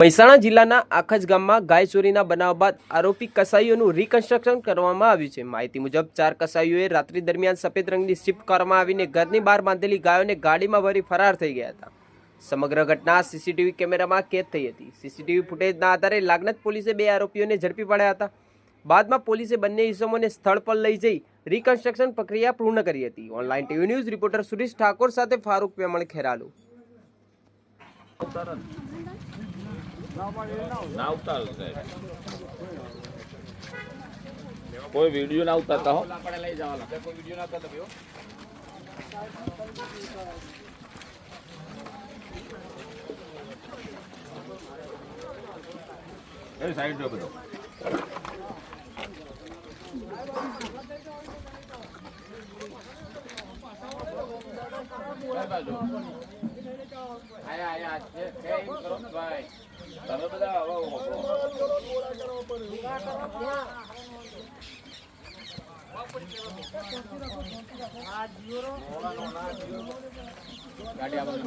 મહેસાણા જિલ્લાના આખજ ગામમાં ગાય ચોરીના બનાવ બાદ આરોપી કસાઈઓનું રિકન્સ્ટ્રક્શન કરવામાં આવ્યું છે. માહિતી મુજબ, ચાર કસાઈઓએ રાત્રિ દરમિયાન સફેદ રંગની શિફ્ટ કારમાં આવીને ઘરની બહાર બાંધેલી ગાયોને ગાડીમાં ભરી ફરાર થઈ ગયા હતા. સમગ્ર ઘટના સીસીટીવી કેમેરામાં કેદ થઈ હતી. સીસીટીવી ફૂટેજના આધારે લાગનત પોલીસે બે આરોપીઓને ઝડપી પાડ્યા હતા. બાદમાં પોલીસે બંને ઇસમોને સ્થળ પર લઈ જઈ રિકન્સ્ટ્રક્શન પ્રક્રિયા પૂર્ણ કરી હતી. Online TV news reporter Suresh Thakor સાથે ફારૂક પેમણ ખેરાલુ. ના ઉતારો સાહેબ કોઈ વીડિયો ના ઉતારતા હો. એ સાઈડ જો તમે બધા આવો. ગાડી આપણે